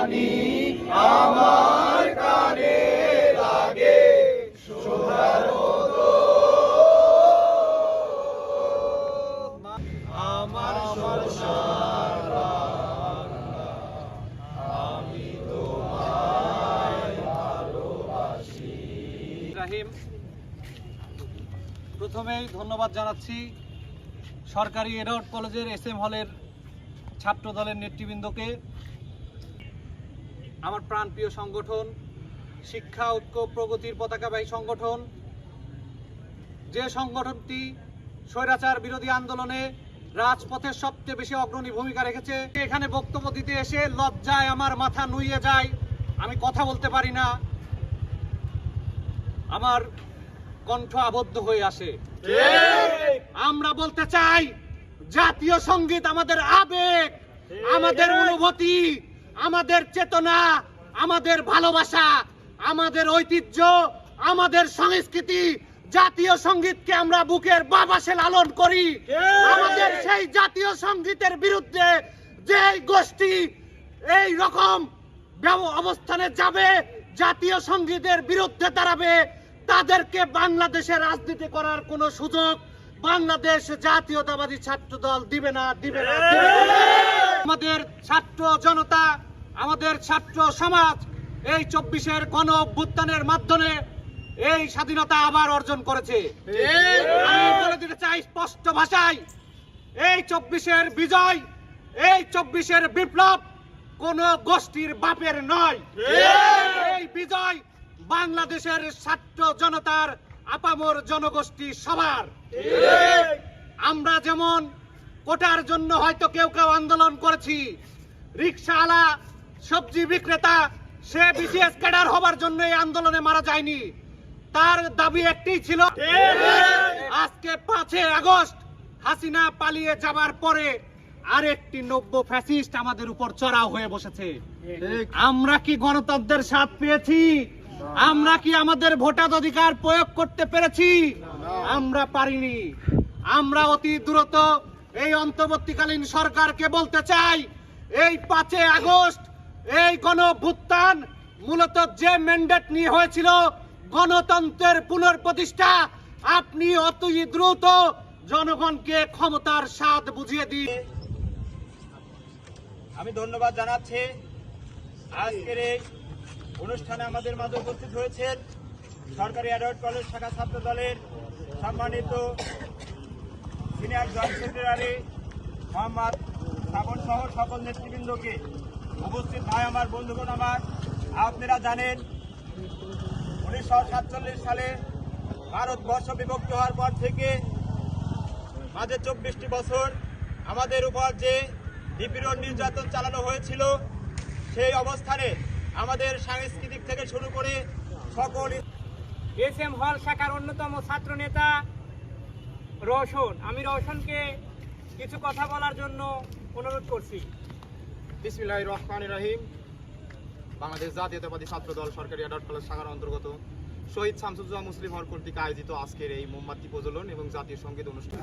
জানি, আমার কানে লাগে। আমার আমি ভালোবাসি ইব্রাহিম, প্রথমেই ধন্যবাদ জানাচ্ছি সরকারি এডওয়ার্ড কলেজের এস এম হলের ছাত্র দলের নেতৃবৃন্দকে। আমার প্রাণপ্রিয় সংগঠন শিক্ষা ঐক্য প্রগতির পতাকাবাহী সংগঠন যে সংগঠনটি স্বৈরাচার বিরোধী আন্দোলনে রাজপথের সবচেয়ে বেশি অগ্রণী ভূমিকা রেখেছে এখানে বক্তব্য দিতে এসে লজ্জায় আমার মাথা নুইয়ে যায় আমি কথা বলতে পারি না। আমার কণ্ঠ আবদ্ধ হয়ে আসে। আমরা বলতে চাই জাতীয় সংগীত আমাদের আবেগ আমাদের অনুভূতি আমাদের চেতনা আমাদের ভালোবাসা আমাদের ঐতিহ্য আমাদের সংস্কৃতি জাতীয় সঙ্গীতকে আমরা বুকের বাবাসে লালন করি। আমাদের সেই জাতীয় সঙ্গীতের বিরুদ্ধে যে গোষ্ঠী এই রকম অবস্থানে যাবে জাতীয় সঙ্গীতের বিরুদ্ধে দাঁড়াবে তাদেরকে বাংলাদেশে রাজনীতি করার কোনো সুযোগ বাংলাদেশ জাতীয়তাবাদী ছাত্র দল দিবে না দিবে না। আমাদের ছাত্র জনতা আমাদের ছাত্র সমাজ এই চব্বিশের গণ অভ্যুত্থানের মাধ্যমে এই স্বাধীনতা আবার অর্জন করেছে। স্পষ্ট ভাষায়, এই চব্বিশের বিজয়, এই চব্বিশের বিপ্লব কোন গোষ্ঠীর বাপের নয়। এই বিজয় বাংলাদেশের ছাত্র জনতার আপামর জনগোষ্ঠী সবার। আমরা যেমন কোটার জন্য হয়তো কেউ কেউ আন্দোলন করেছি রিক্সাওয়ালা সবজি বিক্রেতা, সে বিসিএস ক্যাডার হবার জন্য এই আন্দোলনে মারা যায়নি। তার দাবি একটি ছিল, আজকে পাঁচে আগস্ট হাসিনা পালিয়ে যাবার পরে আরেকটি নব্য ফ্যাসিস্ট আমাদের উপর চড়াও হয়ে বসেছে। আমরা কি গণতন্ত্রের স্বাদ পেয়েছি? আমরা কি আমাদের ভোটাধিকার প্রয়োগ করতে পেরেছি? আমরা পারিনি। আমরা অতি দ্রুত এই অন্তর্বর্তীকালীন সরকারকে বলতে চাই, এই পাঁচে আগস্ট এই গণভুত্থান মূলত যে ম্যান্ডেট নিয়ে হয়েছিল গণতন্ত্রের পুনর্প্রতিষ্ঠা আপনি অতি দ্রুত জনগণকে ক্ষমতার স্বাদ বুঝিয়ে দিন। আমি ধন্যবাদ জানাচ্ছি। আজকের এই অনুষ্ঠানে আমাদের মাঝে উপস্থিত হয়েছেন সরকারি অ্যাডওয়ার্ড কলেজ শাখা ছাত্র দলের সম্মানিত senior joint secretary Mohammad Srabon সহ সকল নেতৃবৃন্দকে। উপস্থিত ভাই আমার বন্ধুগণ আমার, আপনারা জানেন, উনিশশো সাতচল্লিশ সালে ভারতবর্ষ বিভক্ত হওয়ার পর থেকে মাঝে চব্বিশটি বছর আমাদের উপর যে নিপীড়ন নির্যাতন চালানো হয়েছিল, সেই অবস্থানে আমাদের সাংস্কৃতিক থেকে শুরু করে সকল এস এম হল শাখার অন্যতম ছাত্র নেতা রওশন। আমি রওশনকে কিছু কথা বলার জন্য অনুরোধ করছি। বিসমিল্লাহ রহমান রাহিম। বাংলাদেশ জাতীয়তাবাদী ছাত্র দল সরকারি অ্যাডাল্ট কলেজ শাখার অন্তর্গত শহীদ শামসুজ্জোহা মুসলিম হল কর্তৃক আয়োজিত আজকের এই মোমবাতি প্রজলন এবং জাতীয় সংগীত অনুষ্ঠান।